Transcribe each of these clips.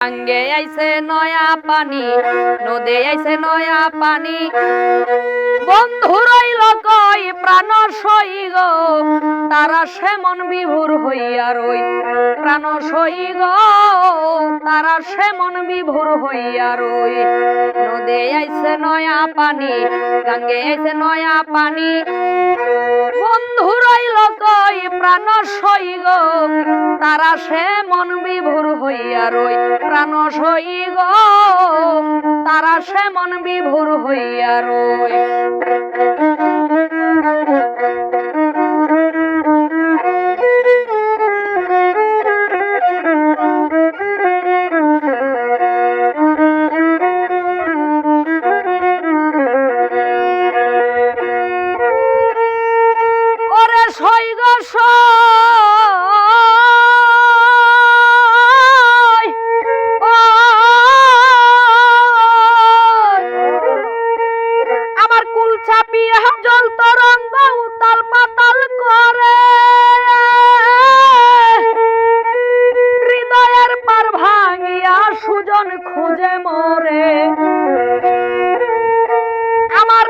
গাঙ্গে আইছে নয়া পানি, নদে আইছে নয়া পানি। বন্ধু রইল কই, প্রাণ সই গো, তারা সেমন বিভুর হইয়া রই। প্রাণ সই গো, তারা সেমন বিভুর হইয়া রই। নদে আইছে নয়া পানি, গাঙ্গে আইছে নয়া পানি। বন্ধু রইল কই, প্রাণ সই গো তারা সে মন বিভোর হইয়া রই, প্রাণ সই গো তারা সে মন বিভোর হইয়া রই। সুজন খুঁজে মরে। আমার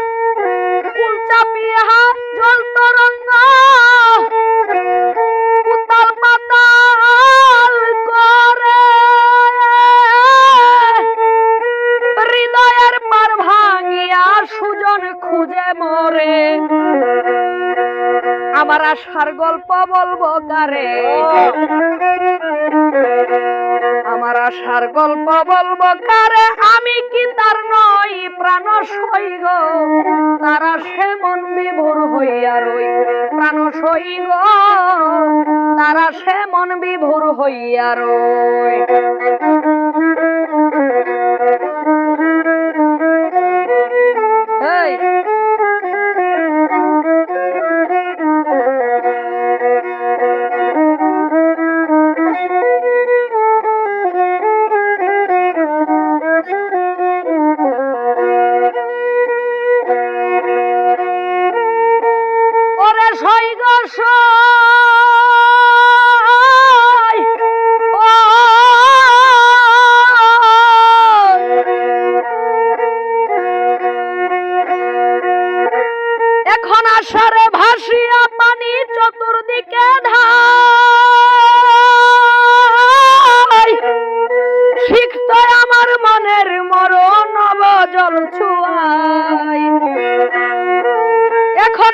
কুল চাপিয়া জল তরঙ্গ উতাল পাতাল করে। হৃদয়ের পার ভাঙিয়া সুজন খুঁজে মরে। আমার আশার গল্প বলব কারে? আশার গল্প বলব। কারে আমি কি তার নই প্রাণ সই গো? তারা সেমন বিভোর হইয়া রই, প্রাণ সই গো। তারা সেমন বিভোর হইয়া রই। সই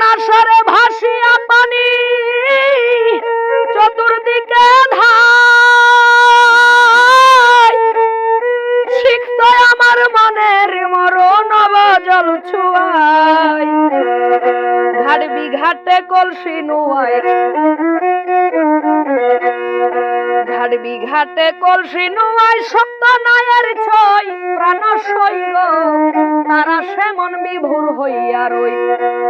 আসারে ভাসিয়া পানি, চতুর্দিকে ধাই। শিখত আমার মনের মরণ জল ছুয়াই। ঘাট বিঘাটে কলসি নুয়াই। বিঘাটে কলসি নুয়াই শক্ত নায়ের ছয়, প্রাণ সই গো তারা সেমন বিভোর হইয়া রই।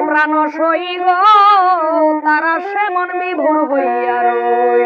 প্রাণ সই গো তারা সেমন বিভোর হইয়া রই।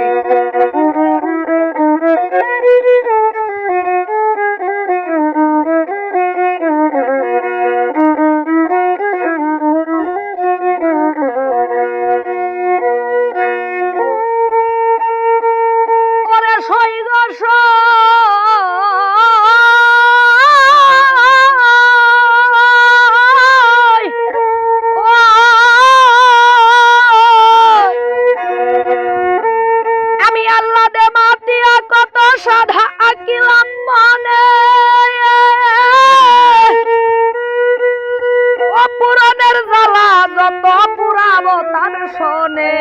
শোনে।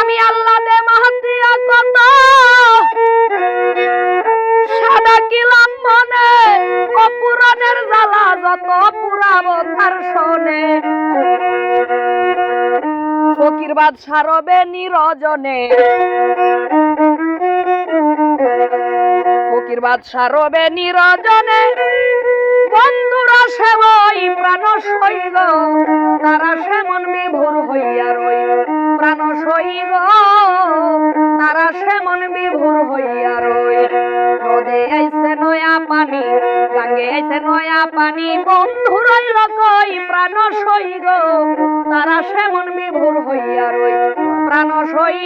আমি আল্লাহ দে মাহাতিয়া কত সাদা কিলাম মনে অপুরনের জ্বালা যত পুরাবো তার শোনে। ফকির বাদশা রবে নিরজনে। ফকির বাদশা রবে নিরজনে। বন্ধুরা সেবই প্রাণ সই পানি বন্ধু রইল প্রাণ সই তারা সেমন বিভোর হইয়া রই, প্রাণ সই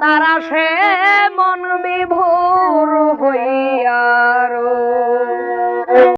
তারা সে মন বিভোর